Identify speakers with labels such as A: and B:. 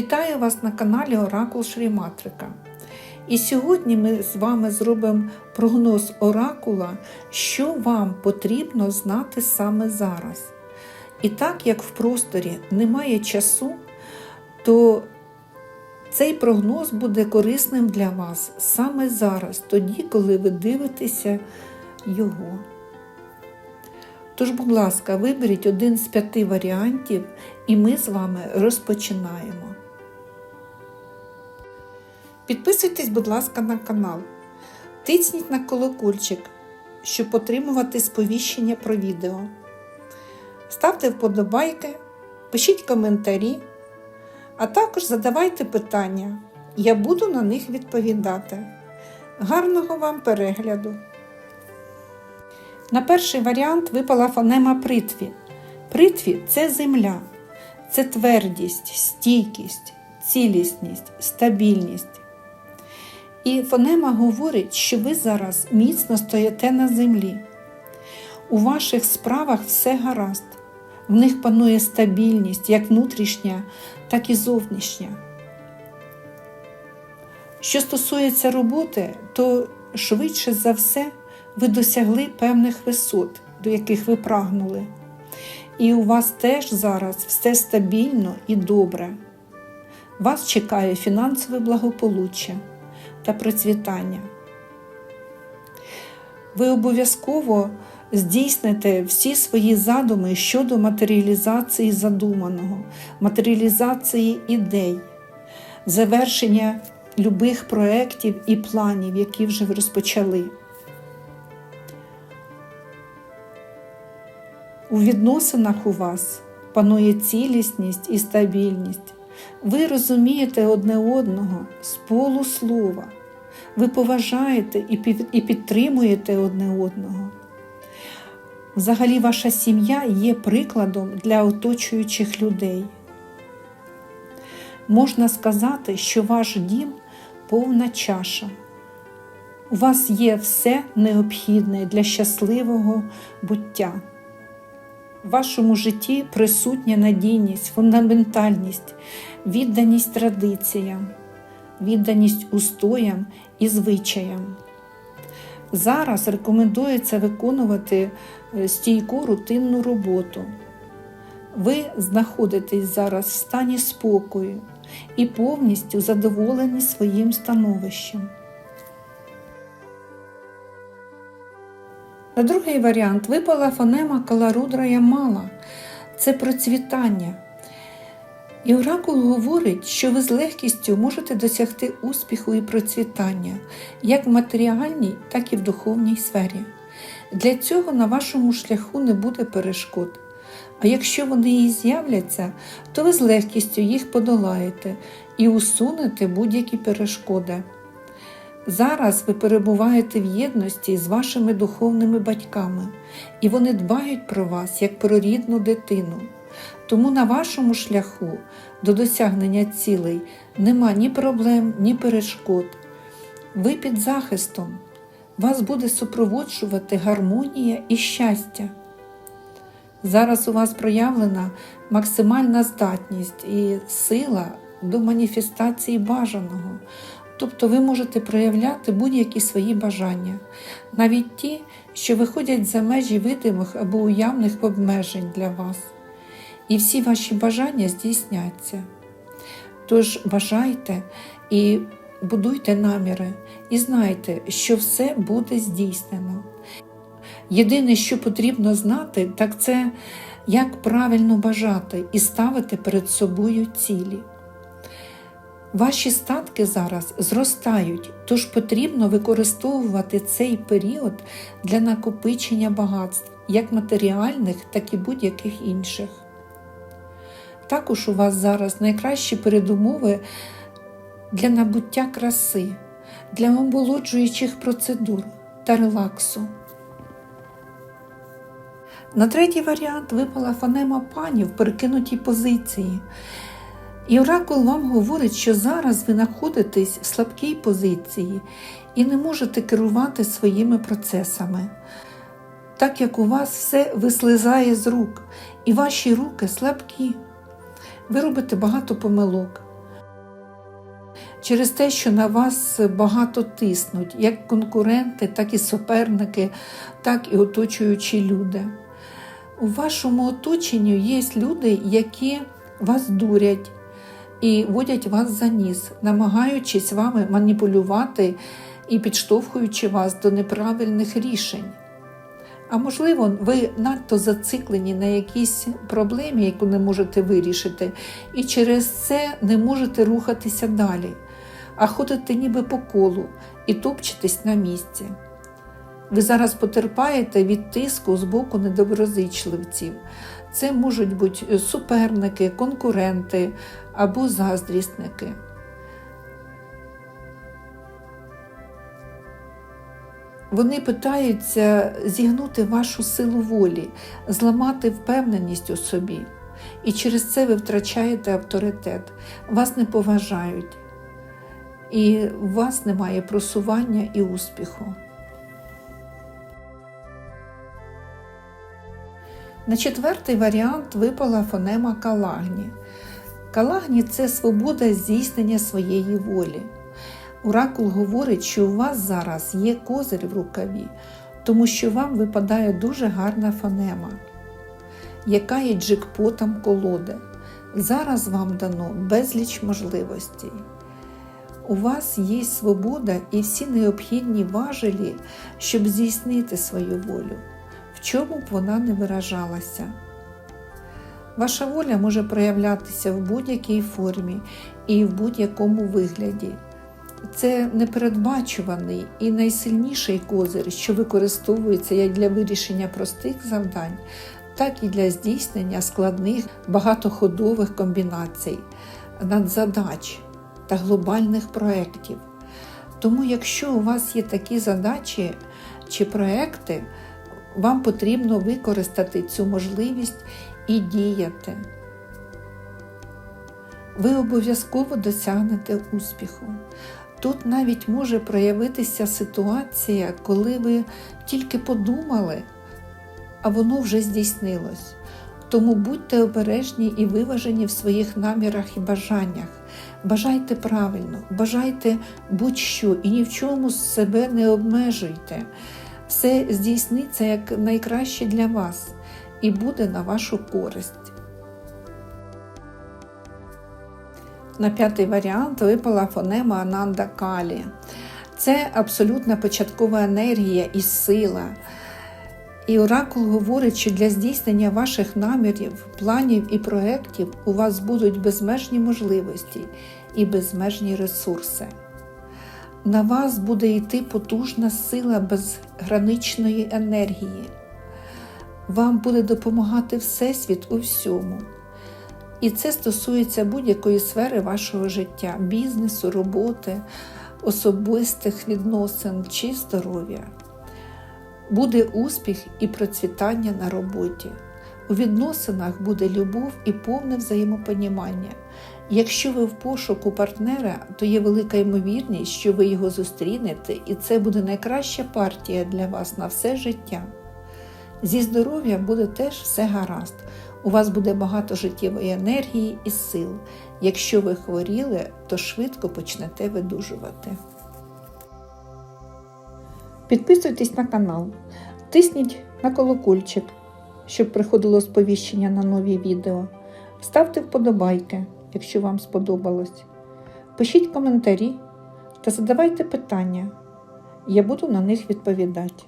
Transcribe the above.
A: Вітаю вас на каналі Оракул Шріматрика. І сьогодні ми з вами зробимо прогноз оракула, що вам потрібно знати саме зараз. І так як в просторі немає часу, то цей прогноз буде корисним для вас саме зараз, тоді, коли ви дивитеся його. Тож, будь ласка, виберіть один з п'яти варіантів, і ми з вами розпочинаємо. Підписуйтесь, будь ласка, на канал. Тисніть на колокольчик, щоб отримувати сповіщення про відео. Ставте вподобайки, пишіть коментарі, а також задавайте питання. Я буду на них відповідати. Гарного вам перегляду! На перший варіант випала фонема притві. Притві це земля, це твердість, стійкість, цілісність, стабільність. І фонема говорить, що ви зараз міцно стоїте на землі. У ваших справах все гаразд, в них панує стабільність, як внутрішня, так і зовнішня. Що стосується роботи, то швидше за все ви досягли певних висот, до яких ви прагнули. І у вас теж зараз все стабільно і добре. Вас чекає фінансове благополуччя та процвітання. Ви обов'язково здійсните всі свої задуми щодо матеріалізації задуманого, матеріалізації ідей, завершення любих проєктів і планів, які вже ви розпочали. У відносинах у вас панує цілісність і стабільність. Ви розумієте одне одного з полуслова. Ви поважаєте і підтримуєте одне одного. Взагалі, ваша сім'я є прикладом для оточуючих людей. Можна сказати, що ваш дім повна чаша. У вас є все необхідне для щасливого буття. В вашому житті присутня надійність, фундаментальність, відданість традиціям, відданість устоям і звичаям. Зараз рекомендується виконувати стійку рутинну роботу. Ви знаходитесь зараз в стані спокою і повністю задоволені своїм становищем. На другий варіант випала фонема Каларудра Ямала це процвітання. І оракул говорить, що ви з легкістю можете досягти успіху і процвітання як в матеріальній, так і в духовній сфері. Для цього на вашому шляху не буде перешкод. А якщо вони і з'являться, то ви з легкістю їх подолаєте і усунете будь-які перешкоди. Зараз ви перебуваєте в єдності з вашими духовними батьками, і вони дбають про вас як про рідну дитину. Тому на вашому шляху до досягнення цілей нема ні проблем, ні перешкод. Ви під захистом, вас буде супроводжувати гармонія і щастя. Зараз у вас проявлена максимальна здатність і сила до маніфестації бажаного. Тобто ви можете проявляти будь-які свої бажання, навіть ті, що виходять за межі видимих або уявних обмежень для вас. І всі ваші бажання здійсняться. Тож бажайте і будуйте наміри, і знайте, що все буде здійснено. Єдине, що потрібно знати, так це як правильно бажати і ставити перед собою цілі. Ваші статки зараз зростають, тож потрібно використовувати цей період для накопичення багатств, як матеріальних, так і будь-яких інших. Також у вас зараз найкращі передумови для набуття краси, для омолоджуючих процедур та релаксу. На третій варіант випала фонема пані в перекинутій позиції. І оракул вам говорить, що зараз ви знаходитесь в слабкій позиції і не можете керувати своїми процесами, так як у вас все вислизає з рук, і ваші руки слабкі. Ви робите багато помилок, через те, що на вас багато тиснуть, як конкуренти, так і суперники, так і оточуючі люди. У вашому оточенні є люди, які вас дурять і водять вас за ніс, намагаючись вами маніпулювати і підштовхуючи вас до неправильних рішень. А можливо, ви надто зациклені на якійсь проблемі, яку не можете вирішити, і через це не можете рухатися далі, а ходите ніби по колу і топчетесь на місці. Ви зараз потерпаєте від тиску з боку недоброзичливців. Це можуть бути суперники, конкуренти або заздрісники. Вони питаються зігнути вашу силу волі, зламати впевненість у собі. І через це ви втрачаєте авторитет, вас не поважають, і у вас немає просування і успіху. На четвертий варіант випала фонема Калагні. Калагні це свобода здійснення своєї волі. Оракул говорить, що у вас зараз є козир в рукаві, тому що вам випадає дуже гарна фонема, яка є джекпотом колоди. Зараз вам дано безліч можливостей. У вас є свобода і всі необхідні важелі, щоб здійснити свою волю, чому б вона не виражалася. Ваша воля може проявлятися в будь-якій формі і в будь-якому вигляді. Це непередбачуваний і найсильніший козир, що використовується як для вирішення простих завдань, так і для здійснення складних багатоходових комбінацій, надзадач та глобальних проєктів. Тому, якщо у вас є такі задачі чи проекти, вам потрібно використати цю можливість і діяти. Ви обов'язково досягнете успіху. Тут навіть може проявитися ситуація, коли ви тільки подумали, а воно вже здійснилось. Тому будьте обережні і виважені в своїх намірах і бажаннях. Бажайте правильно, бажайте будь-що і ні в чому себе не обмежуйте. Все здійсниться як найкраще для вас і буде на вашу користь. На п'ятий варіант випала фонема Ананда Калі. Це абсолютна початкова енергія і сила. І оракул говорить, що для здійснення ваших намірів, планів і проєктів у вас будуть безмежні можливості і безмежні ресурси. На вас буде йти потужна сила безграничної енергії. Вам буде допомагати Всесвіт у всьому. І це стосується будь-якої сфери вашого життя, бізнесу, роботи, особистих відносин чи здоров'я. Буде успіх і процвітання на роботі. У відносинах буде любов і повне взаємопонімання. Якщо ви в пошуку партнера, то є велика ймовірність, що ви його зустрінете, і це буде найкраща партія для вас на все життя. Зі здоров'ям буде теж все гаразд. У вас буде багато життєвої енергії і сил. Якщо ви хворіли, то швидко почнете видужувати. Підписуйтесь на канал, тисніть на колокольчик, щоб приходило сповіщення на нові відео. Ставте вподобайки, якщо вам сподобалось. Пишіть коментарі та задавайте питання. Я буду на них відповідати.